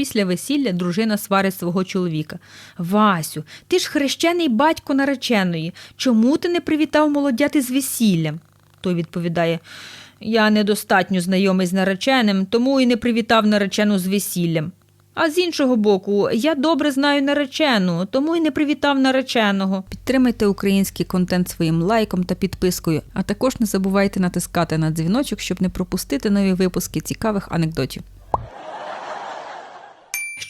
Після весілля дружина сварить свого чоловіка. Васю, ти ж хрещений батько нареченої. Чому ти не привітав молодяти з весіллям? Той відповідає. Я недостатньо знайомий з нареченим, тому і не привітав наречену з весіллям. А з іншого боку, я добре знаю наречену, тому і не привітав нареченого. Підтримайте український контент своїм лайком та підпискою, а також не забувайте натискати на дзвіночок, щоб не пропустити нові випуски цікавих анекдотів.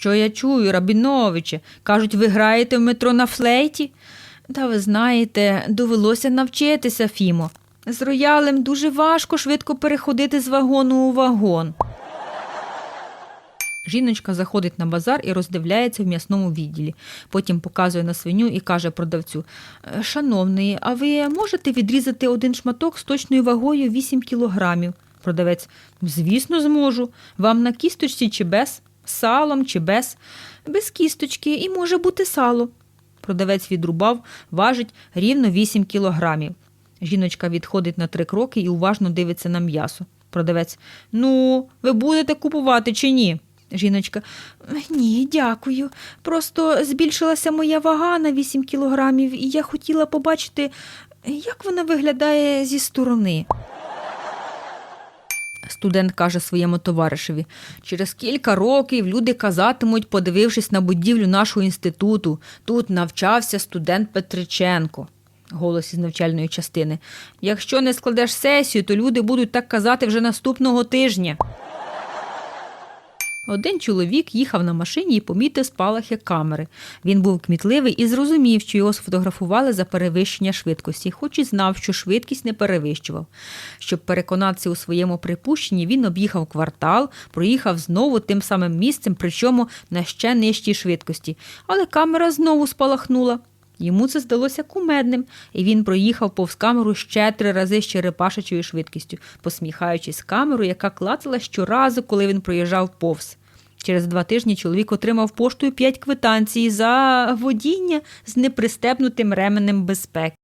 Що я чую, Рабіновиче? Кажуть, ви граєте в метро на флейті? Та ви знаєте, довелося навчитися, Фімо. З роялем дуже важко швидко переходити з вагону у вагон. Жіночка заходить на базар і роздивляється в м'ясному відділі. Потім показує на свиню і каже продавцю: «Е, Шановний, а ви можете відрізати один шматок з точною вагою 8 кілограмів? Продавець, звісно, зможу. Вам на кісточці чи без? Салом чи без? Без кісточки і може бути сало. Продавець відрубав, важить рівно 8 кілограмів. Жіночка відходить на три кроки і уважно дивиться на м'ясо. Продавець: Ну, ви будете купувати чи ні? Жіночка, ні, дякую. Просто збільшилася моя вага на 8 кілограмів, і я хотіла побачити, як вона виглядає зі сторони. Студент каже своєму товаришеві: через кілька років люди казатимуть, подивившись на будівлю нашого інституту, тут навчався студент Петриченко. Голос із навчальної частини. Якщо не складеш сесію, то люди будуть так казати вже наступного тижня. Один чоловік їхав на машині і помітив спалахи камери. Він був кмітливий і зрозумів, що його сфотографували за перевищення швидкості, хоч і знав, що швидкість не перевищував. Щоб переконатися у своєму припущенні, він об'їхав квартал, проїхав знову тим самим місцем, причому на ще нижчій швидкості. Але камера знову спалахнула. Йому це здалося кумедним, і він проїхав повз камеру ще три рази з черепашечою швидкістю, посміхаючись камеру, яка клацала щоразу, коли він проїжджав повз. Через два тижні чоловік отримав поштою п'ять квитанцій за водіння з непристебнутим ременем безпеки.